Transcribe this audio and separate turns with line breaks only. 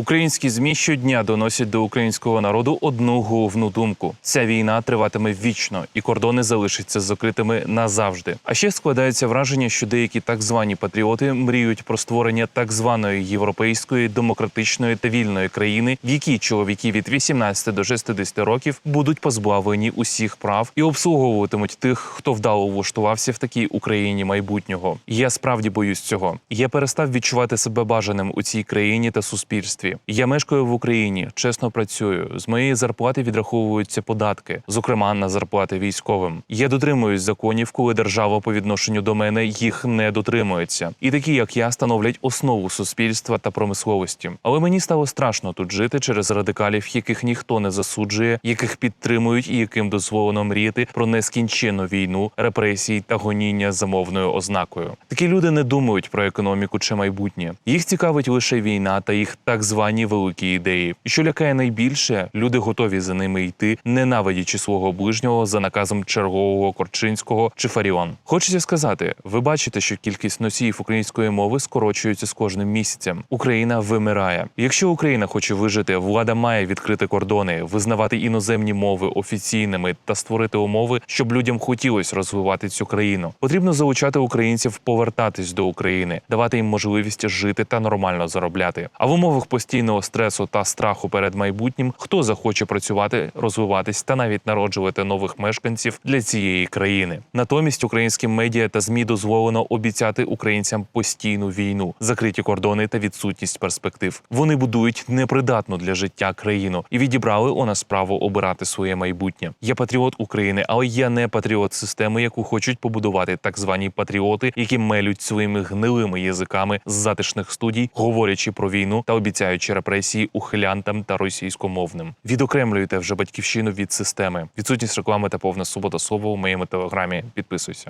Українські змі щодня доносять до українського народу одну головну думку: ця війна триватиме вічно, і кордони залишаться закритими назавжди. А ще складається враження, що деякі так звані патріоти мріють про створення так званої європейської демократичної та вільної країни, в якій чоловіки від 18 до 60 років будуть позбавлені усіх прав і обслуговуватимуть тих, хто вдало влаштувався в такій Україні майбутнього. Я справді боюсь цього. Я перестав відчувати себе бажаним у цій країні та суспільстві. Я мешкаю в Україні, чесно працюю. З моєї зарплати відраховуються податки, зокрема на зарплати військовим. Я дотримуюсь законів, коли держава по відношенню до мене їх не дотримується. І такі, як я, становлять основу суспільства та промисловості. Але мені стало страшно тут жити через радикалів, яких ніхто не засуджує, яких підтримують і яким дозволено мріяти про нескінченну війну, репресії та гоніння за мовною ознакою. Такі люди не думають про економіку чи майбутнє. Їх цікавить лише війна та їх так звані великі ідеї. Що лякає найбільше, люди готові за ними йти, ненавидячи свого ближнього за наказом чергового Корчинського чи Фаріон. Хочеться сказати, ви бачите, що кількість носіїв української мови скорочується з кожним місяцем. Україна вимирає. Якщо Україна хоче вижити, влада має відкрити кордони, визнавати іноземні мови офіційними та створити умови, щоб людям хотілося розвивати цю країну. Потрібно залучати українців повертатись до України, давати їм можливість жити та нормально заробляти. А в умовах постійного стресу та страху перед майбутнім, хто захоче працювати, розвиватись та навіть народжувати нових мешканців для цієї країни. Натомість українським медіа та змі дозволено обіцяти українцям постійну війну, закриті кордони та відсутність перспектив. Вони будують непридатну для життя країну і відібрали у нас право обирати своє майбутнє. Я патріот України, але я не патріот системи, яку хочуть побудувати так звані патріоти, які мелють своїми гнилими язиками з затишних студій, говорячи про війну та обіцяючи репресії ухилянтам та російськомовним. Відокремлюйте вже батьківщину від системи. Відсутність реклами та повна субота слово у моєму телеграмі. Підписуйся.